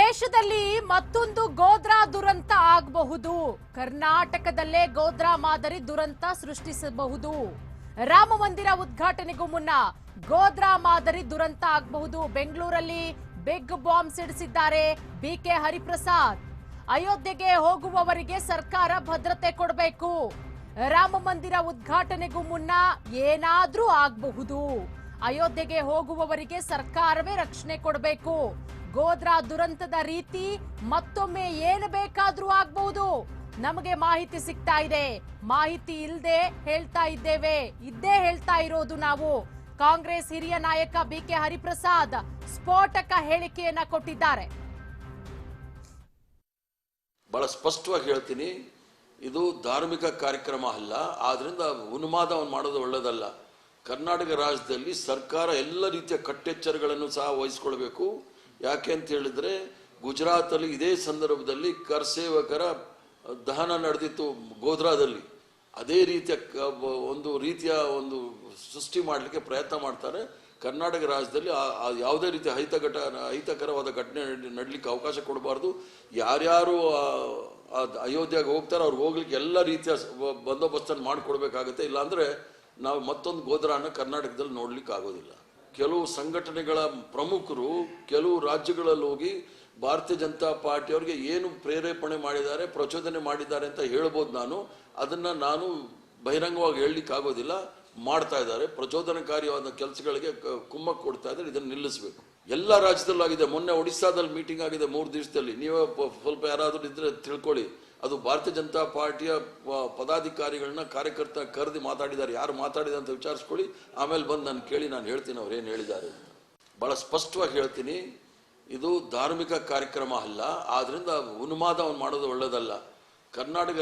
ದೇಶದಲ್ಲಿ ಮತ್ತೊಂದು ಗೋದ್ರಾ ದುರಂತ ಆಗಬಹುದು. ಕರ್ನಾಟಕದಲ್ಲೇ ಗೋದ್ರಾ ಮಾದರಿ ದುರಂತ ಸೃಷ್ಟಿಸಬಹುದು. ರಾಮ ಮಂದಿರ ಉದ್ಘಾಟನೆಗೂ ಮುನ್ನ ಗೋದ್ರಾ ಮಾದರಿ ದುರಂತ ಆಗಬಹುದು. ಬೆಂಗಳೂರಲ್ಲಿ ಬಿಗ್ ಬಾಂಬ್ ಸಿಡಿಸಿದ್ದಾರೆ ಬಿಕೆ ಹರಿಪ್ರಸಾದ್. ಅಯೋಧ್ಯೆಗೆ ಹೋಗುವವರಿಗೆ ಸರ್ಕಾರ ಭದ್ರತೆ ಕೊಡಬೇಕು. ರಾಮ ಮಂದಿರ ಉದ್ಘಾಟನೆಗೂ ಮುನ್ನ ಏನಾದ್ರೂ ಆಗಬಹುದು. ಅಯೋಧ್ಯೆಗೆ ಹೋಗುವವರಿಗೆ ಸರ್ಕಾರವೇ ರಕ್ಷಣೆ ಕೊಡಬೇಕು. ಗೋದ್ರಾ ದುರಂತದ ರೀತಿ ಮತ್ತೊಮ್ಮೆ ಏನು ಬೇಕಾದ್ರೂ ಆಗ್ಬಹುದು ನಮಗೆ ಮಾಹಿತಿ ಸಿಗ್ತಾ ಇದೆ. ಮಾಹಿತಿ ಇಲ್ಲದೆ ಹೇಳ್ತಾ ಇದ್ದೇವೆ. ಇದ್ದೇ ಹೇಳ್ತಾ ಇರೋದು ನಾವು. ಕಾಂಗ್ರೆಸ್ ಹಿರಿಯ ನಾಯಕ ಬಿ ಕೆ ಹರಿಪ್ರಸಾದ್ ಸ್ಫೋಟಕ ಹೇಳಿಕೆಯನ್ನ ಕೊಟ್ಟಿದ್ದಾರೆ. ಬಹಳ ಸ್ಪಷ್ಟವಾಗಿ ಹೇಳ್ತೀನಿ. ಇದು ಧಾರ್ಮಿಕ ಕಾರ್ಯಕ್ರಮ ಅಲ್ಲ. ಆದ್ರಿಂದ ಉನ್ಮಾದವನ್ನು ಮಾಡೋದು ಒಳ್ಳೆಯದಲ್ಲ ಕರ್ನಾಟಕ ರಾಜ್ಯದಲ್ಲಿ ಸರ್ಕಾರ ಎಲ್ಲ ರೀತಿಯ ಕಟ್ಟೆಚ್ಚರಗಳನ್ನು ಸಹ ವಹಿಸ್ಕೊಳ್ಬೇಕು. ಯಾಕೆ ಅಂತ ಹೇಳಿದ್ರೆ ಗುಜರಾತಲ್ಲಿ ಇದೇ ಸಂದರ್ಭದಲ್ಲಿ ಕರ್ಸೇವಕರ ದಹನ ನಡೆದಿತ್ತು ಗೋಧ್ರಾದಲ್ಲಿ. ಅದೇ ರೀತಿಯ ಒಂದು ರೀತಿಯ ಒಂದು ಸೃಷ್ಟಿ ಮಾಡಲಿಕ್ಕೆ ಪ್ರಯತ್ನ ಮಾಡ್ತಾರೆ. ಕರ್ನಾಟಕ ರಾಜ್ಯದಲ್ಲಿ ಆ- ಯಾವುದೇ ರೀತಿಯ ಅಹಿತಘಟ ಅಹಿತಕರವಾದ ಘಟನೆ ನಡಲಿಕ್ಕೆ ಅವಕಾಶ ಕೊಡಬಾರ್ದು. ಯಾರ್ಯಾರು ಅಯೋಧ್ಯೆಗೆ ಹೋಗ್ತಾರೆ ಅವ್ರು ಹೋಗ್ಲಿಕ್ಕೆ ಎಲ್ಲ ರೀತಿಯ ಬಂದೋಬಸ್ತನ್ನು ಮಾಡಿಕೊಡ್ಬೇಕಾಗುತ್ತೆ. ಇಲ್ಲಾಂದ್ರೆ ನಾವು ಮತ್ತೊಂದು ಗೋದ್ರಾನ ಕರ್ನಾಟಕದಲ್ಲಿ ನೋಡ್ಲಿಕ್ಕೆ ಆಗೋದಿಲ್ಲ ಕೆಲವು ಸಂಘಟನೆಗಳ ಪ್ರಮುಖರು ಕೆಲವು ರಾಜ್ಯಗಳಲ್ಲಿ ಹೋಗಿ ಭಾರತೀಯ ಜನತಾ ಪಾರ್ಟಿಯವರಿಗೆ ಏನು ಪ್ರೇರೇಪಣೆ ಮಾಡಿದ್ದಾರೆ, ಪ್ರಚೋದನೆ ಮಾಡಿದ್ದಾರೆ ಅಂತ ಹೇಳ್ಬೋದು ನಾನು. ಅದನ್ನು ನಾನು ಬಹಿರಂಗವಾಗಿ ಹೇಳಲಿಕ್ಕೆ ಆಗೋದಿಲ್ಲ ಮಾಡ್ತಾ ಇದ್ದಾರೆ. ಪ್ರಚೋದನಕಾರಿಯಾದ ಕೆಲಸಗಳಿಗೆ ಕುಮ್ಮಕ್ಕು ಕೊಡ್ತಾ ಇದ್ದಾರೆ. ಇದನ್ನು ನಿಲ್ಲಿಸಬೇಕು. ಎಲ್ಲ ರಾಜ್ಯದಲ್ಲೂ ಆಗಿದೆ ಮೊನ್ನೆ ಒಡಿಸ್ಸಾದಲ್ಲಿ ಮೀಟಿಂಗ್ ಆಗಿದೆ ಮೂರು ದಿವಸದಲ್ಲಿ. ನೀವೇ ಸ್ವಲ್ಪ ಯಾರಾದರೂ ಇದ್ರೆ ತಿಳ್ಕೊಳ್ಳಿ. ಅದು ಭಾರತೀಯ ಜನತಾ ಪಾರ್ಟಿಯ ಪದಾಧಿಕಾರಿಗಳನ್ನ ಕಾರ್ಯಕರ್ತ ಕರೆದು ಮಾತಾಡಿದ್ದಾರೆ. ಯಾರು ಮಾತಾಡಿದ ಅಂತ ವಿಚಾರಿಸ್ಕೊಳ್ಳಿ. ಆಮೇಲೆ ಬಂದು ನಾನು ಕೇಳಿ ನಾನು ಹೇಳ್ತೀನಿ ಅವ್ರು ಏನು ಹೇಳಿದ್ದಾರೆ ಅಂತ. ಬಹಳ ಸ್ಪಷ್ಟವಾಗಿ ಹೇಳ್ತೀನಿ. ಇದು ಧಾರ್ಮಿಕ ಕಾರ್ಯಕ್ರಮ ಅಲ್ಲ. ಆದ್ರಿಂದ ಉನ್ಮಾದವನ್ನು ಮಾಡೋದು ಒಳ್ಳೆಯದಲ್ಲ ಕರ್ನಾಟಕ